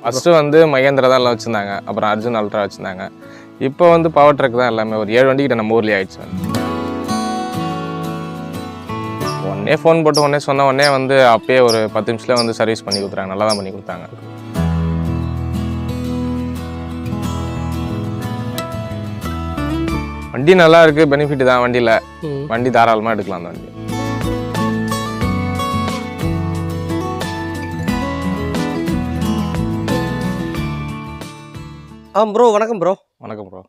First வந்து மகேந்திரா தான் எல்லாம் வச்சுருந்தாங்க. அப்புறம் அர்ஜுன் அல்ட்ரா வச்சுருந்தாங்க. இப்போ வந்து பவர் ட்ரக் தான் எல்லாமே ஒரு ஏழு வண்டிக்கிட்ட நம்ம ஊர்லேயே ஆயிடுச்சு. உடனே ஃபோன் போட்டு உடனே சொன்ன உடனே வந்து அப்பயே ஒரு பத்து நிமிஷத்துல வந்து சர்வீஸ் பண்ணி கொடுத்துறாங்க நல்லா தான் பண்ணி கொடுத்தாங்க. வண்டி நல்லா இருக்கு பெனிஃபிட் தான் வண்டியில். வண்டி தாராளமாக எடுக்கலாம் அந்த வண்டி ஆ ப்ரோ வணக்கம் ப்ரோ வணக்கம் ப்ரோ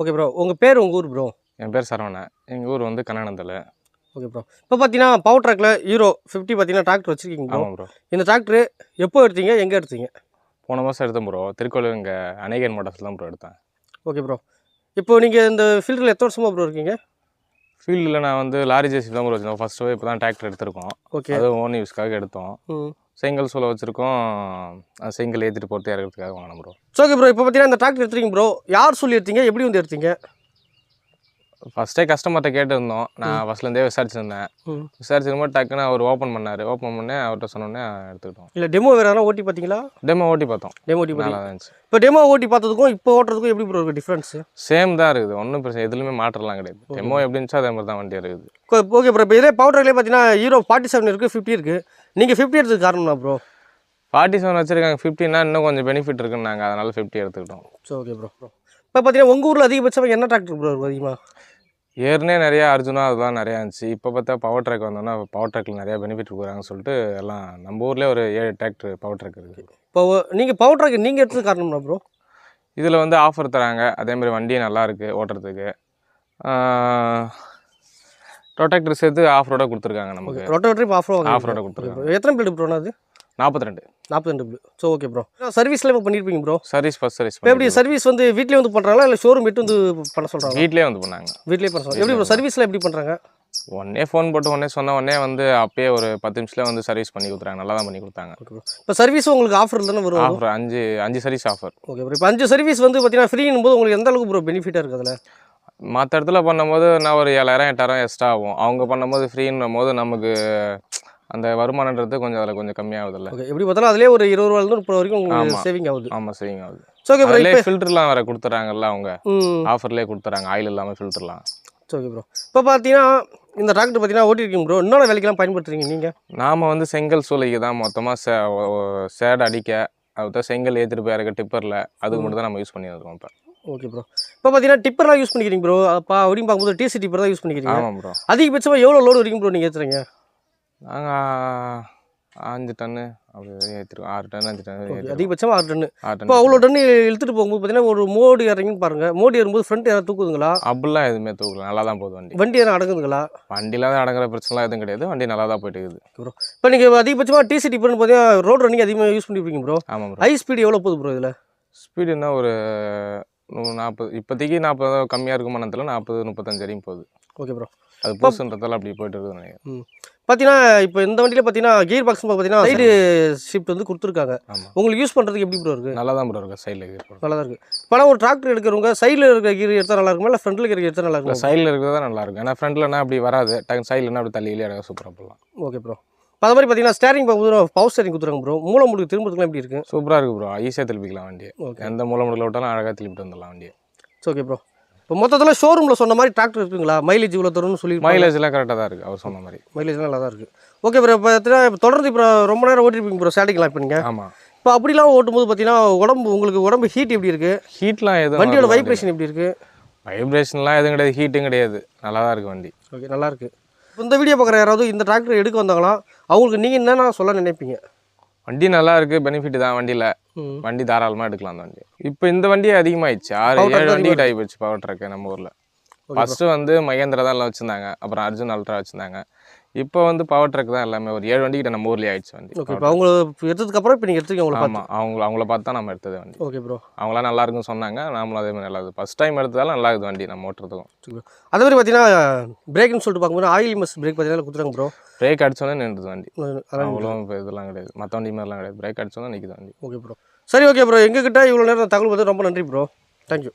ஓகே ப்ரோ உங்கள் பேர் உங்கள் ஊர் ப்ரோ என் பேர் சரவணன். எங்கள் ஊர் வந்து கண்ணனந்தல் ஓகே ப்ரோ இப்போ பார்த்தீங்கன்னா பவர் ட்ராக்ல ஹீரோ ஃபிஃப்டி பார்த்தீங்கன்னா டிராக்டர் வச்சிருக்கீங்க ப்ரோ ஆமாம் ப்ரோ இந்த டிராக்டர் எப்போ எடுத்தீங்க எங்கே எடுத்தீங்க? போன மாதம் எடுத்தேன் ப்ரோ திருக்கோவில் இங்கே அநேகன் மோட்டர்ஸ் தான் ப்ரோ எடுத்தேன். ஓகே ப்ரோ இப்போ நீங்கள் இந்த ஃபீல்டில் எத்தனை வருஷமா ப்ரோ இருக்கீங்க? ஃபீல்டில் நான் வந்து லாரி ஜேசி தான் ப்ரோ வச்சிருந்தோம் ஃபஸ்ட்டு இப்போ தான் டிராக்டர் எடுத்திருக்கோம். ஓகே அது ஓன் யூஸ்க்காக எடுத்தோம். ம். செங்கல் சூளை வச்சுருக்கோம். செங்கல் ஏற்றிட்டு போட்டு இறக்கிறதுக்காக வாங்கினோம் ப்ரோ ஸோ ஓகே ப்ரோ இப்போ பார்த்தீங்கன்னா இந்த டிராக்டர் எடுத்துருக்கீங்க ப்ரோ யார் சொல்லி எடுத்தீங்க? எப்படி வந்து எடுத்தீங்க? ஃபஸ்ட்டே கஸ்டமர்கிட்ட கேட்டிருந்தோம். நான் ஃபஸ்ட்லேருந்தே விசாரிச்சிருந்தேன். விசாரிச்சிருக்கும் டக்குன்னு அவர் ஓப்பன் பண்ணார். ஓப்பன் பண்ணி அவர்கிட்ட சொன்னோன்னே எடுத்துக்கிட்டோம். இல்லை டெமோ வேறு எதனா ஓட்டி பார்த்தீங்களா டெமோ ஓட்டி பார்த்தோம். டெமோ ஓட்டி நல்லா இருந்துச்சு. இப்போ டெமோ ஓட்டி பார்த்ததுக்கும் இப்போ ஓட்டுறதுக்கும் எப்படி ப்ரோ இருக்குது டிஃப்ரென்ஸு சேம் தான் இருக்குது. ஒன்றும் பிரச்சனை எதுலையுமே மாற்றலாம் கிடையாது. டெமோ எப்படி இருந்துச்சோ அதே மாதிரி தான் வண்டி இருக்குது. ஓகே ப்ரோ இப்போ இதே பவர் ட்ராக்லேயே பார்த்தீங்கன்னா ஹீரோ ஃபார்ட்டி செவன் இருக்குது ஃபிஃப்டி இருக்குது நீங்கள் ஃபிஃப்டி எடுத்ததுக்கு காரணம்னா ப்ரோ ஃபார்ட்டி செவன் வச்சுருக்காங்க. ஃபிஃப்டினா இன்னும் கொஞ்சம் பெனிஃபிட் இருக்குன்னு நாங்கள் அதனால் ஃபிஃப்டி எடுத்துக்கிட்டோம். ஓகே ப்ரோ ப்ரோ இப்போ பார்த்தீங்கன்னா உங்கள் ஊரில் அதிகபட்சமாக என்ன டிராக்டர் ப்ரோ இருக்கும் அதிகமாக ஏற்கனவே நிறையா அர்ஜுனா அதெல்லாம் நிறையா இருந்துச்சு. இப்போ பார்த்தா பவர் ட்ரக் வந்தோன்னா பவர் ட்ரக்கில் நிறையா பெனிஃபிட் கொடுக்குறாங்கன்னு சொல்லிட்டு எல்லாம் நம்ம ஊர்லேயே ஒரு ஏழு டிராக்டர் பவர் ட்ரக் இருக்குது இப்போ நீங்கள் பவர் ட்ராக் நீங்கள் எடுத்தது காரணம்னா ப்ரோ இதில் வந்து ஆஃபர் தராங்க. அதேமாதிரி வண்டியும் நல்லா இருக்குது ஓட்டுறதுக்கு. ப்ரொடெக்டர் சேர்த்து ஆஃப் ரோடாக கொடுத்துருக்காங்க நமக்கு. ரொட்டோட்ரி இப்போ ஆஃபர் ஆஃப் ரோடாக கொடுத்துருக்காங்க. எத்தனை பிளேட் ப்ரோ அது? நாற்பத்தி ரெண்டு. நாற்பத்தி ரெண்டு பிளேட் ஸோ ஓகே ப்ரோ சர்வீஸில் இப்போ பண்ணியிருப்பீங்க ப்ரோ சர்வீஸ் ஃபஸ்ட் சர்வீஸ் இப்போ எப்படி சர்வீஸ் வந்து வீட்லேயே வந்து பண்ணுறாங்களா இல்லை ஷோரூம் விட்டு வந்து பண்ண சொல்கிறாங்க வீட்லேயே வந்து பண்ணாங்க. வீட்லேயே பண்ண சொல்கிறாங்க எப்படி ப்ரோ சர்வீஸில் எப்படி பண்ணுறாங்க உடனே ஃபோன் போட்டு உடனே சொன்ன உடனே வந்து அப்பயே ஒரு பத்து நிமிஷத்துல வந்து சர்வீஸ் பண்ணி கொடுத்துறாங்க. நல்லா தான் பண்ணி கொடுத்தாங்க. இப்போ சர்வீஸ் உங்களுக்கு ஆஃபர் தானே வரும்? ஆஃபர் அஞ்சு அஞ்சு சர்வீஸ் ஆஃபர் ஓகே ப்ரோ இப்போ அஞ்சு சர்வீஸ் வந்து பார்த்தீங்கன்னா ஃப்ரீனும் போது உங்களுக்கு எந்த அளவுக்கு ப்ரோ பெனிஃபிட்டாக இருக்குது அதில்? மற்ற இடத்துல பண்ணும்போது நான் ஒரு ஏழாயிரம் எட்டாயிரம் எக்ஸ்ட்ரா ஆகும். அவங்க பண்ணும்போது ஃப்ரீன்னும் போது நமக்கு அந்த வருமானன்றது கொஞ்சம் அதில் கொஞ்சம் கம்மியாகுதுல்ல. ஓகே எப்படி பார்த்தாலும் அதிலே ஒரு இருபது ரூபாயிலிருந்து முப்பது வரைக்கும் உங்களுக்கு. சேவிங் ஆகுது. ஆமாம் சேவிங் ஆகுது. ஸோ ஓகே ப்ரோ இப்போ ஃபில்டர்லாம் வேறு கொடுத்துறாங்கல்ல அவங்க. ஆஃபர்லேயே கொடுத்துறாங்க ஆயில் இல்லாமல் ஃபில்டர்லாம் ஓகே ப்ரோ இப்போ பார்த்தீங்கன்னா இந்த டிராக்டர் பார்த்தீங்கன்னா ஓட்டிருக்கீங்க ப்ரோ என்னென்ன வேலைக்கெல்லாம் பயன்படுத்துறீங்க நீங்கள் நாம் வந்து செங்கல் சூளைக்கு தான் மொத்தமாக சே சேட் அடிக்க அதுதான் செங்கல் ஏற்றிட்டு போய் இறக்க டிப்பரில் அதுக்கு மட்டும் தான் நம்ம யூஸ் பண்ணி இருக்கோம் இப்போ. ஓகே ப்ரோ இப்போ பார்த்தீங்கன்னா டிப்பர்லாம் யூஸ் பண்ணிக்கிறீங்க ப்ரோ அப்போ அப்படின்னு பார்க்கும்போது டிசி டிப்பர் தான் யூஸ் பண்ணிக்கிறீங்க. ஆமாம் ப்ரோ அதிகபட்சமாக எவ்வளோ லோடு வரைக்கும் ப்ரோ நீங்கள் ஏற்றுறீங்க நாங்கள் அஞ்சு டன்னு அப்படி ஏற்றிருக்கோம் ஆறு டன் அஞ்சு டன் அதிகபட்சமாக ஆறு டன்னு. இப்போ அவ்வளோ டன்னு இழுத்துட்டு போகும்போது பார்த்தீங்கன்னா ஒரு மோடி இறங்கின்னு பாருங்கள் மோடி ஏறும்போது ஃப்ரண்ட் யாரும் தூக்குதுங்களா? அப்படிலாம் எதுவுமே தூக்கல. நல்லா தான் போகுது வண்டி. வண்டி யாரும் அடங்குதுங்களா? வண்டிலாம் தான் அடங்குற பிரச்சனைலாம் எதுவும் கிடையாது. வண்டி நல்லா தான் போயிட்டு இருக்குது ப்ரோ இப்போ நீங்கள் அதிகபட்சமாக டிசி டிப்பர்னு பார்த்தீங்கன்னா ரோட் ரன்னிங் அதிகமாக யூஸ் பண்ணிருப்பீங்க ப்ரோ ஆமாம் ப்ரோ ஹை ஸ்பீடு எவ்வளோ போகுது ப்ரோ இதில்? ஸ்பீடு என்ன ஒரு நாற்பது இப்போதைக்கு நாற்பது கம்மியாக இருக்குமானத்தில் நாற்பது முப்பத்தஞ்சு வரையும் போகுது. ஓகே ப்ரோ அது புதுசுன்றதால அப்படி போயிட்டு இருக்குதுன்னு நினைக்கிறேன் பார்த்தீங்கன்னா இப்போ இந்த வண்டியில் பார்த்தீங்கன்னா கியர் பாக்ஸ் பார்த்தீங்கன்னா சைடு ஷிஃப்ட் வந்து கொடுத்துருக்காங்க. ஆமாம் உங்களுக்கு யூஸ் பண்ணுறதுக்கு எப்படி ப்ரோ இருக்குது நல்லா தான் ப்ரோ இருக்கு சைடில் இருக்கிறது நல்லா தான் இருக்குது இப்போ ஒரு டிராக்டர் எடுக்கிறவங்க சைடில் இருக்கிற கீர் எடுத்தால் நல்லா இருக்குமா? இல்லை ஃப்ரண்ட்டில் இருக்கிற கீர் எடுத்தால் நல்லா இருக்குமா? சைடில் இருக்கிறது தான் நல்லா இருக்கும். ஏன்னா ஃப்ரண்ட்லனா அப்படி வராது. டக்கு சைட்லனா அப்படி தள்ளி அழகாக சூப்பராக போடலாம் ஓகே ப்ரோ அது மாதிரி பார்த்தீங்கன்னா ஸ்டேரிங் பவர் ஸ்டேரிங் கொடுத்துருங்க ப்ரோ மூலம் முடுக்கு திரும்புறதுக்குலாம் எப்படி இருக்குது சூப்பராக இருக்குது ப்ரோ ஈஸியாக திருப்பிக்கலாம் வண்டியை. ஓகே எந்த மூலை முடக்கில் விட்டாலும் அழகாக திருப்பிட்டு வந்துடலாம் வண்டியை. ஓகே ப்ரோ இப்போ மொத்தத்தில் ஷோரூமில் சொன்ன மாதிரி டிராக்டர் இருக்குங்களா? மைலேஜ் இவ்வளோ தரும்னு சொல்லி மைலேஜ்லாம் கரெக்டாக தான் இருக்குது அவர் சொன்ன மாதிரி. மைலேஜ் நல்லா தான் இருக்குது ஓகே ப்ரோ இப்போ பார்த்தீங்கன்னா இப்போ தொடர்ந்து இப்போ ரொம்ப நேரம் ஓட்டிருப்பீங்க ப்ரோ ஸ்டாட்டிங்லாம் இப்போ நீங்கள் ஆமாம் இப்போ அப்படிலாம் ஓட்டும்போது பார்த்தீங்கன்னா உடம்பு உங்களுக்கு உடம்பு ஹீட் எப்படி இருக்குது ஹீட்லாம் எதுவும் வண்டியோட. வைப்ரேஷன் எப்படி இருக்குது வைப்ரேஷன்லாம் எதுவும் கிடையாது. ஹீட்டும் கிடையாது. நல்லா தான் இருக்குது வண்டி. ஓகே நல்லா இருக்கு. இப்போ இந்த வீடியோ பார்க்குற யாராவது இந்த டிராக்டர் எடுக்க வந்தாங்களா அவங்களுக்கு நீங்கள் என்னென்ன சொல்ல நினைப்பீங்க? வண்டி நல்லா இருக்குது பெனிஃபிட் தான் வண்டியில். வண்டி தாராளமாக எடுக்கலாம் அந்த வண்டி. இப்போ இந்த வண்டியே அதிகமாகிடுச்சு ஆறு ஏழு வண்டி கிட்ட ஆகி போச்சு பவர் ட்ரக்கு நம்ம ஊரில். ஃபஸ்ட்டு வந்து மகேந்திரா தான் எல்லாம் வச்சுருந்தாங்க. அப்புறம் அர்ஜுன் அல்ட்ரா வச்சுருந்தாங்க. இப்போ வந்து பவர் ட்ரக் தான் எல்லாமே ஒரு ஏழு வண்டி கிட்ட நம்ம ஊர்லேயே ஆயிடுச்சு வண்டி ஓகே இப்போ அவங்க எடுத்ததுக்கப்புறம் இப்போ நீங்கள் எடுத்துக்கீங்க உங்களை பார்த்து? ஆமாம் அவங்க அவங்கள பார்த்து தான் நம்ம எடுத்தது வண்டி. ஓகே ப்ரோ அவங்களாம் நல்லா இருக்குன்னு சொன்னாங்க நாமளும் அதே மாதிரி நல்லா இருக்குது. ஃபஸ்ட் டைம் எடுத்ததால நல்லா இருக்குது வண்டி நம்ம ஓட்டுறதுக்கும். அதே மாதிரி பார்த்தீங்கன்னா பிரேக்னு சொல்லிட்டு பார்க்கும்போது ஆயில் மஸ் பிரேக் பார்த்தீங்கன்னா கொடுத்துறாங்க ப்ரோ பிரேக் அடிச்சோன்னே நின்றுது வண்டி. அவ்வளோ இதெல்லாம் கிடையாது. மற்ற வண்டி மாதிரிலாம் கிடையாது. பிரேக் அடிச்சோன்னே நிற்குது வண்டி. ஓகே ப்ரோ சரி ஓகே ப்ரோ எங்ககிட்ட இவ்வளோ நேரம் தகவல் பார்த்து ரொம்ப நன்றி ப்ரோ தேங்க்யூ